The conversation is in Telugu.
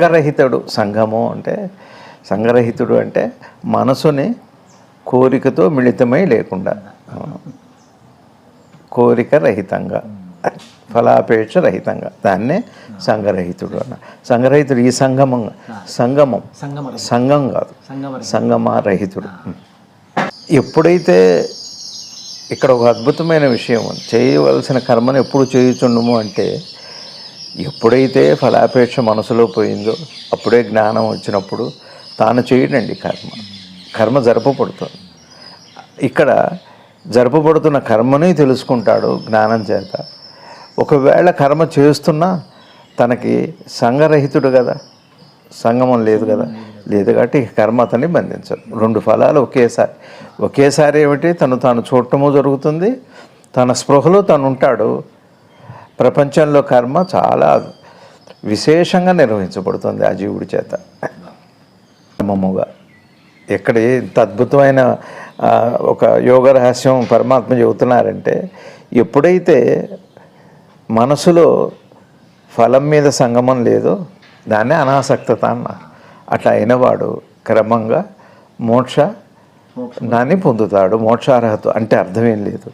సంఘరహితుడు సంఘము అంటే సంఘరహితుడు అంటే మనసుని కోరికతో మిళితమై లేకుండా. కోరిక రహితంగా ఫలాపేక్ష రహితంగా. దాన్నే సంఘరహితుడు అన్న. సంఘరహితుడు ఈ సంగమం సంగమం సంఘం కాదు. సంగమ సంగమ రహితుడు ఎప్పుడైతే ఇక్కడ ఒక అద్భుతమైన విషయం. చేయవలసిన కర్మను ఎప్పుడు చేయుచుండము అంటే ఎప్పుడైతే ఫలాపేక్ష మనసులో పోయిందో అప్పుడే జ్ఞానం వచ్చినప్పుడు తాను చేయడండి కర్మ. కర్మ జరపబడుతుంది ఇక్కడ జరపబడుతున్న కర్మని తెలుసుకుంటాడు జ్ఞానం చేత. ఒకవేళ కర్మ చేస్తున్నా తనకి సంఘరహితుడు కదా. సంగమం లేదు కదా. లేదు కాబట్టి కర్మ అతన్ని బంధించదు. రెండు ఫలాలు ఒకేసారి. ఒకేసారి ఏమిటి? తను తాను చూడటము జరుగుతుంది. తన స్పృహలో తను ఉంటాడు ప్రపంచంలో కర్మ చాలా విశేషంగా నిర్వహించబడుతుంది ఆ జీవుడి చేత. క్రమముగా. ఎక్కడ ఇంత అద్భుతమైన ఒక యోగ రహస్యం పరమాత్మ చెబుతున్నారంటే ఎప్పుడైతే మనసులో ఫలం మీద సంగమం లేదో దాన్నే అనాసక్తత అన్నారు అట్లా అయినవాడు క్రమంగా మోక్ష దాన్ని పొందుతాడు. మోక్షార్హత అంటే అర్థమేం లేదు.